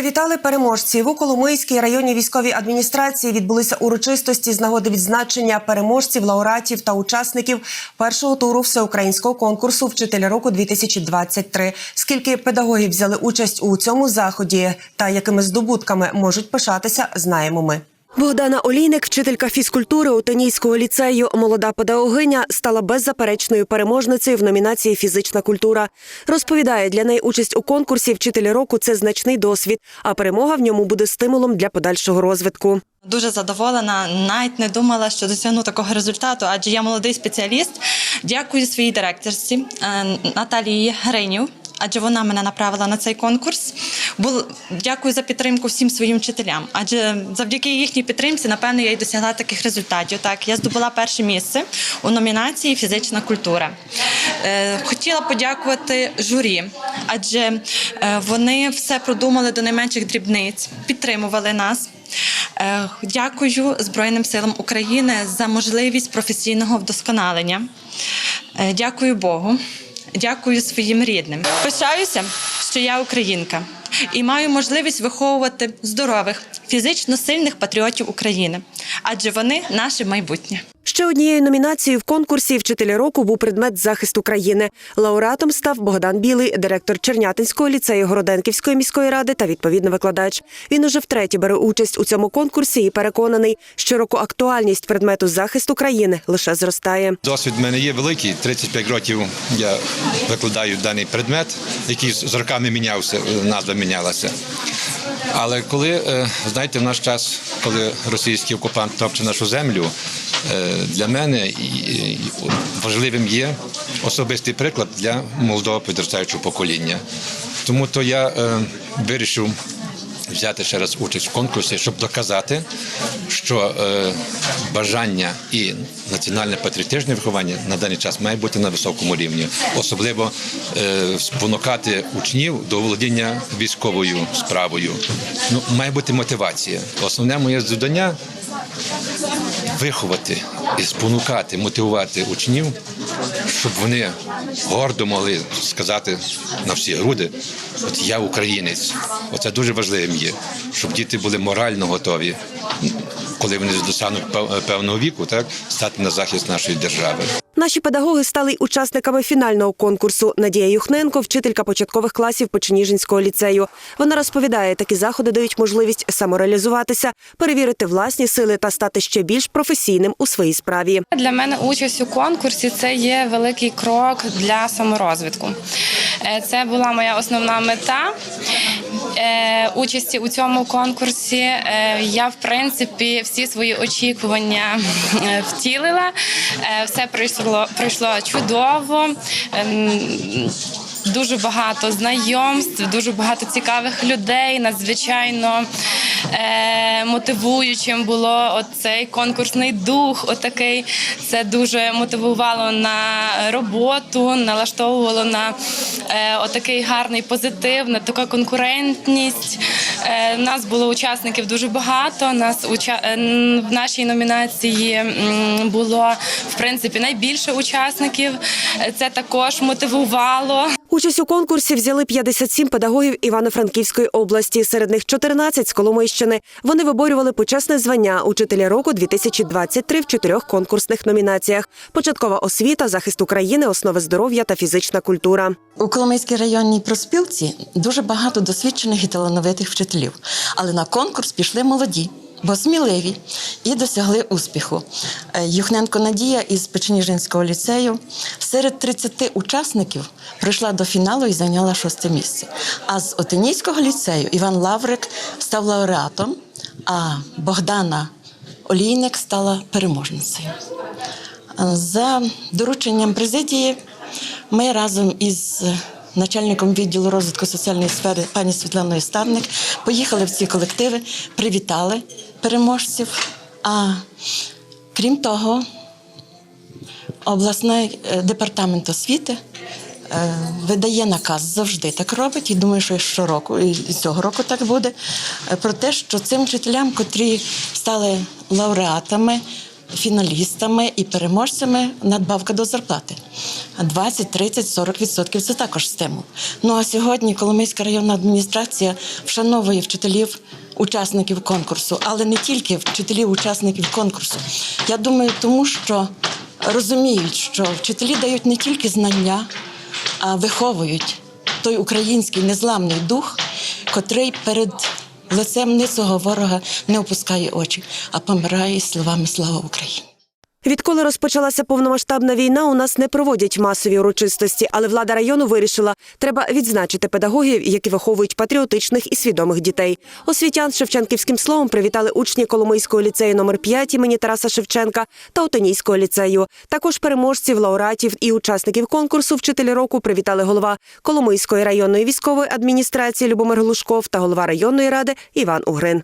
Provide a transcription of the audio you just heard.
Привітали переможців у Коломийській районній військовій адміністрації. Відбулися урочистості з нагоди відзначення переможців, лауреатів та учасників першого туру всеукраїнського конкурсу Вчителя року 2023 Скільки педагогів взяли участь у цьому заході та якими здобутками можуть пишатися, знаємо ми. Богдана Олійник, вчителька фізкультури Утенійського ліцею, молода педагогиня, стала беззаперечною переможницею в номінації Фізична культура. Розповідає, для неї участь у конкурсі Вчителя року це значний досвід, а перемога в ньому буде стимулом для подальшого розвитку. Дуже задоволена, навіть не думала, що досягну такого результату, адже я молодий спеціаліст. Дякую своїй директорці е, Наталії Гринів. Адже вона мене направила на цей конкурс. Бул- Дякую за підтримку всім своїм вчителям. Адже завдяки їхній підтримці, напевно, я й досягла таких результатів. Так, я здобула перше місце у номінації Фізична культура. Е, Хотіла подякувати журі, адже е, вони все продумали до найменших дрібниць, підтримували нас. Е, Дякую Збройним силам України за можливість професійного вдосконалення. Дякую Богу. Дякую своїм рідним. Пишаюся, що я українка і маю можливість виховувати здорових, фізично сильних патріотів України, адже вони наше майбутнє. Ще однією номінацією в конкурсі Вчителя року був предмет захист України. Лауреатом став Богдан Білий, директор Чернятинського ліцею Городенківської міської ради та відповідно викладач. Він уже втретє бере участь у цьому конкурсі і переконаний, що року актуальність предмету захист України лише зростає. Досвід в мене є великий. 35 років я викладаю даний предмет, який з роками мінявся, назва мінялася. Але коли, е, знаєте, в наш час, коли російський окупант топче нашу землю, е, для мене важливим є особистий приклад для молодого підростаючого покоління. Тому то я е, вирішив взяти ще раз участь в конкурсі, щоб доказати, що е, бажання і національне патріотичне виховання на даний час має бути на високому рівні, особливо е, спонукати учнів до володіння військовою справою. Ну, має бути мотивація. Основне моє завдання виховати і спонукати, мотивувати учнів, щоб вони гордо могли сказати на всі груди: от я українець. Оце дуже важливим є, щоб діти були морально готові, коли вони досягнуть певного віку, так стати на захист нашої держави. Наші педагоги стали учасниками фінального конкурсу. Надія Юхненко, вчителька початкових класів Починіжинського ліцею. Вона розповідає, такі заходи дають можливість самореалізуватися, перевірити власні сили та стати ще більш професійним у своїй справі. Для мене участь у конкурсі це є великий крок для саморозвитку. Е, Це була моя основна мета участі у цьому конкурсі. Е, Я, в принципі, всі свої очікування е, втілила. Е, Все пройшло, пройшло чудово. Ем, Дуже багато знайомств, дуже багато цікавих людей. Надзвичайно е, мотивуючим було оцей конкурсний дух. Отакий це дуже мотивувало на роботу, налаштовувало на е, отакий гарний позитив, на таку конкурентність. Е, нас було учасників дуже багато. Нас уча... е, в нашій номінації було в принципі найбільше учасників. Е, Це також мотивувало. Участь у конкурсі взяли 57 педагогів Івано-Франківської області. Серед них 14 з Коломийщини. Вони виборювали почесне звання учителя року 2023 в чотирьох конкурсних номінаціях: початкова освіта, захист України, основи здоров'я та фізична культура. У Коломийській районній проспілці дуже багато досвідчених і талановитих вчителів, але на конкурс пішли молоді. Бо сміливі і досягли успіху. Е, Юхненко Надія із Печеніжинського ліцею серед 30 учасників прийшла до фіналу і зайняла шосте місце. А з Отинійського ліцею Іван Лаврик став лауреатом, а Богдана Олійник стала переможницею. За дорученням президії ми разом із начальником відділу розвитку соціальної сфери пані Світланою Ставник поїхали в ці колективи, привітали переможців. А крім того, обласний е, департамент освіти е, видає наказ завжди так робить, і думаю, що щороку, і цього року так буде. е, Про те, що цим вчителям, котрі стали лауреатами фіналістами і переможцями надбавка до зарплати. 20, 30, 40 відсотків це також стимул. Ну а сьогодні Коломийська районна адміністрація вшановує вчителів. Учасників конкурсу, але не тільки вчителів, учасників конкурсу. Я думаю, тому що розуміють, що вчителі дають не тільки знання, а виховують той український незламний дух, котрий перед лицем ницого ворога не опускає очі, а помирає словами Слава Україні. Відколи розпочалася повномасштабна війна, у нас не проводять масові урочистості, але влада району вирішила, треба відзначити педагогів, які виховують патріотичних і свідомих дітей. Освітян з шевченківським словом привітали учні Коломийського ліцею номер 5 імені Тараса Шевченка та Отонійського ліцею. Також переможців, лауреатів і учасників конкурсу Вчителі року привітали голова Коломийської районної військової адміністрації Любомир Глушков та голова районної ради Іван Угрин.